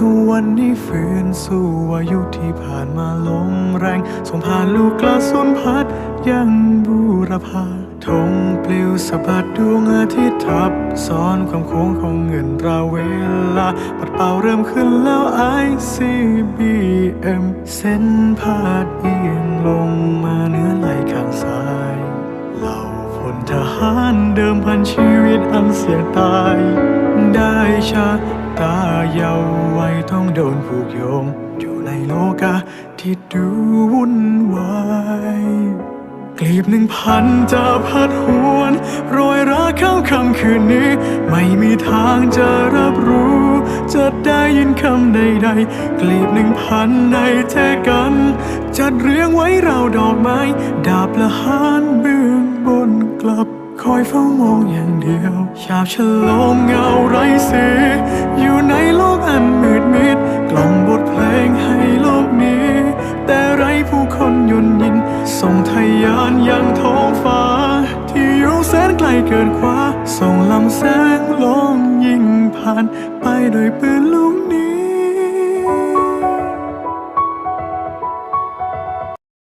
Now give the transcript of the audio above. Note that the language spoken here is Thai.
ตะวันนี้ฝืนสู้อายุที่ผ่านมาลมแรงส่งผ่านลูกกระสุนพัดยังบูรพาธงปลิวสะบัดดวงอาทิตย์ทับซ้อนความโค้งของเงินตราเวลาปัดเป่าเริ่มขึ้นแล้ว ICBM เส้นพาดเอียงลงมาเนื้อไหลข้างซ้ายเหล่าพลทหารเดิมพันชีวิตอันเสี่ยงตาย ต้องโดนผูกโยงอยู่ในโลกาที่ดูวุ่นวายกลีบหนึ่งพันจะพัดหวนโรยราเข้าคำคืนนี้ ไม่มีทางจะรับรู้ จะได้ยินคำใดๆ กลีบหนึ่งพันในแทกัน จัดเรียงไว้เราดอกไม้ ดาบละหานเบื้องบนกลับ คอยเฝ้ามองอย่างเดียวฉาบฉลองเงา แสนไกลเกินคว่าส่งลำแสงลงยิงผ่านไปโดยปืนลุง